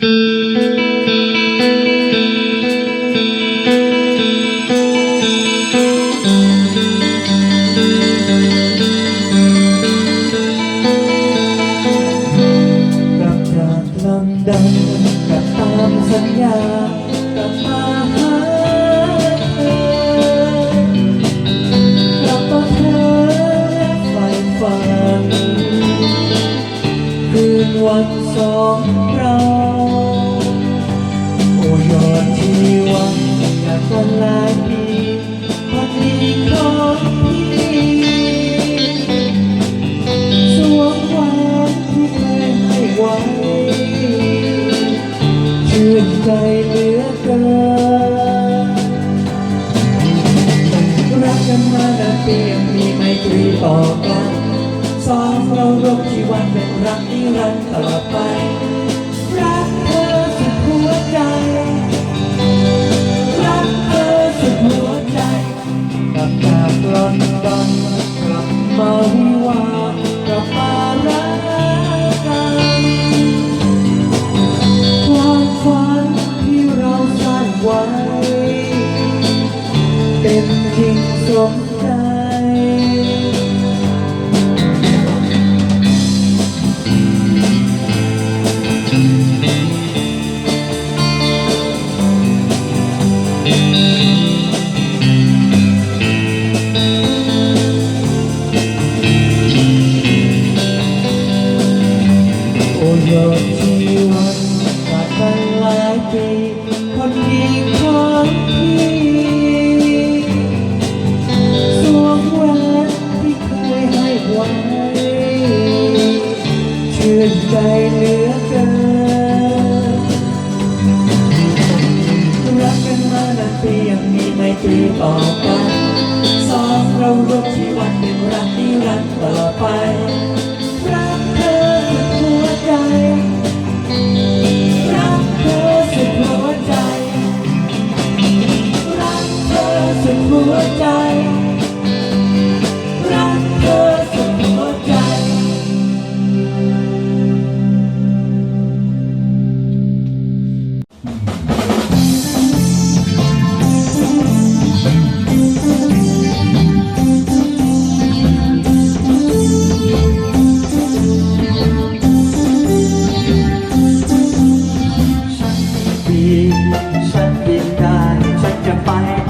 กับจากลำดังกับตามสัญญากลับมาหาเธอกลับมาเธอไฟฝันคืนวันสองื่นใจเหลือเกินรักกันมานานเปียงมีไม่ตรีต่อกันสองเรารบที่วันเป็นรักนิรันดร์ตลอดไป รักเธอสุดหัวใจ รักเธอสุดหัวใจ กับมาบลอนดอนกลับมาวิวา เป็นหิ่งสมใจโอ้ยอดที่วันผ่านไปหลายปี sweet are to fight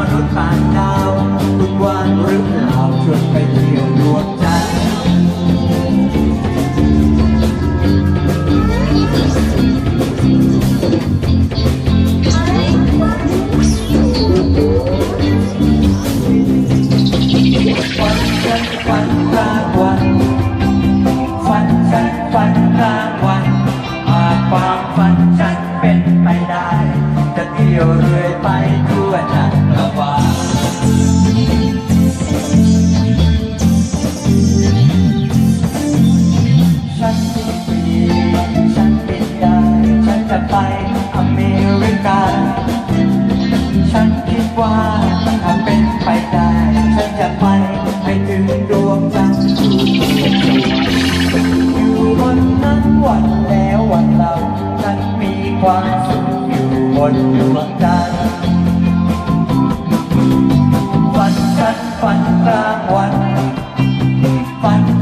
มนุษย์ต่างดาวคุณว่านหรือเปล่าชวนไปเที่ยวดวงใจ ว่าถ้าเป็นไปได้ฉันจะไปให้ถึงดวงจันทร์อยู่บนนั้นวันแล้ววันเราฉันมีความสุขอยู่บนดวงจันทร์ฝันฉันฝันกลางวันฝัน